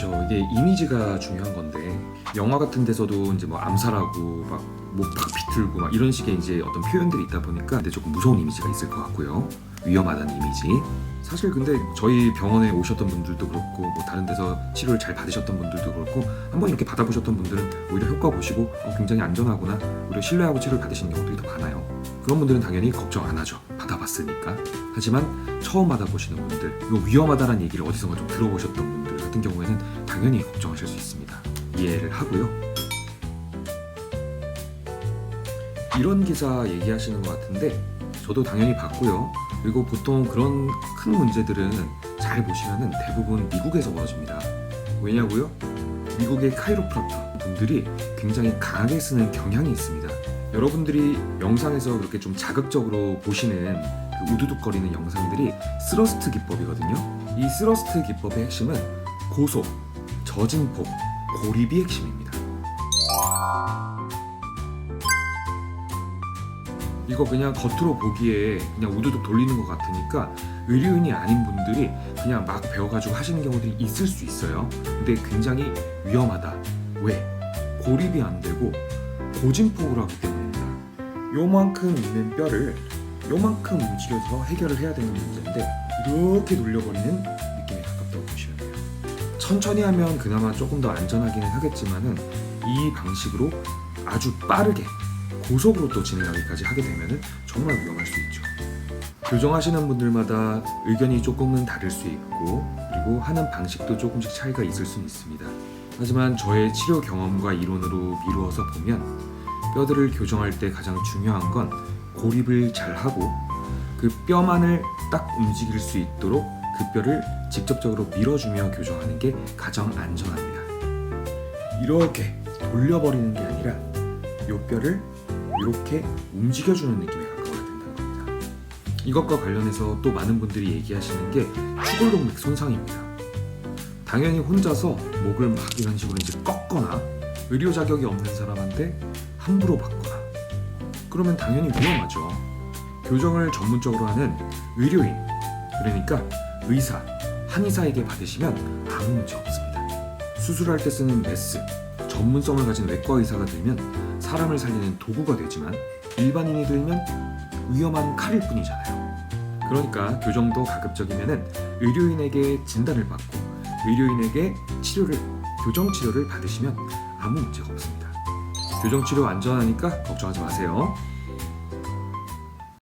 그렇죠. 이게 이미지가 중요한 건데 영화 같은 데서도 이제 뭐 암살하고 막 목팍 비틀고 막 이런 식의 이제 어떤 표현들이 있다 보니까 근데 조금 무서운 이미지가 있을 것 같고요. 위험하다는 이미지. 사실 근데 저희 병원에 오셨던 분들도 그렇고 뭐 다른 데서 치료를 잘 받으셨던 분들도 그렇고 한번 이렇게 받아보셨던 분들은 오히려 효과 보시고 어, 굉장히 안전하구나 오히려 신뢰하고 치료를 받으시는 경우들이 더 많아요. 그런 분들은 당연히 걱정 안 하죠. 받아봤으니까. 하지만 처음 받아보시는 분들, 이거 위험하다는 얘기를 어디선가 좀 들어보셨던 분들 같은 경우에는 당연히 걱정하실 수 있습니다. 이해를 하고요. 이런 기사 얘기하시는 것 같은데 저도 당연히 봤고요. 그리고 보통 그런 큰 문제들은 잘 보시면은 대부분 미국에서 벌어집니다. 왜냐고요? 미국의 카이로프락터 분들이 굉장히 강하게 쓰는 경향이 있습니다. 여러분들이 영상에서 그렇게 좀 자극적으로 보시는 그 우두둑거리는 영상들이 스러스트 기법이거든요. 이 스러스트 기법의 핵심은 고속, 저진폭, 고립이 핵심입니다. 이거 그냥 겉으로 보기에 그냥 우두둑 돌리는 것 같으니까 의료인이 아닌 분들이 그냥 막 배워가지고 하시는 경우들이 있을 수 있어요. 근데 굉장히 위험하다. 왜? 고립이 안 되고 고진폭으로 하기 때문입니다. 요만큼 있는 뼈를 요만큼 움직여서 해결을 해야 되는 문제인데 이렇게 돌려버리는 천천히 하면 그나마 조금 더 안전하기는 하겠지만은 이 방식으로 아주 빠르게 고속으로 또 진행하기까지 하게 되면은 정말 위험할 수 있죠. 교정하시는 분들마다 의견이 조금은 다를 수 있고 그리고 하는 방식도 조금씩 차이가 있을 수는 있습니다. 하지만 저의 치료 경험과 이론으로 미루어서 보면 뼈들을 교정할 때 가장 중요한 건 고립을 잘 하고 그 뼈만을 딱 움직일 수 있도록 그 뼈를 직접적으로 밀어주며 교정하는 게 가장 안전합니다. 이렇게 돌려버리는 게 아니라 요 뼈를 이렇게 움직여주는 느낌에 가까워야 된다는 겁니다. 이것과 관련해서 또 많은 분들이 얘기하시는 게 추골동맥 손상입니다. 당연히 혼자서 목을 막 이런 식으로 이제 꺾거나 의료 자격이 없는 사람한테 함부로 받거나 그러면 당연히 위험하죠. 교정을 전문적으로 하는 의료인 그러니까 의사 한의사에게 받으시면 아무 문제 없습니다. 수술할 때 쓰는 메스 전문성을 가진 외과 의사가 들면 사람을 살리는 도구가 되지만 일반인이 들면 위험한 칼일 뿐이잖아요. 그러니까 교정도 가급적이면은 의료인에게 진단을 받고 의료인에게 치료를 교정 치료를 받으시면 아무 문제가 없습니다. 교정 치료 안전하니까 걱정하지 마세요.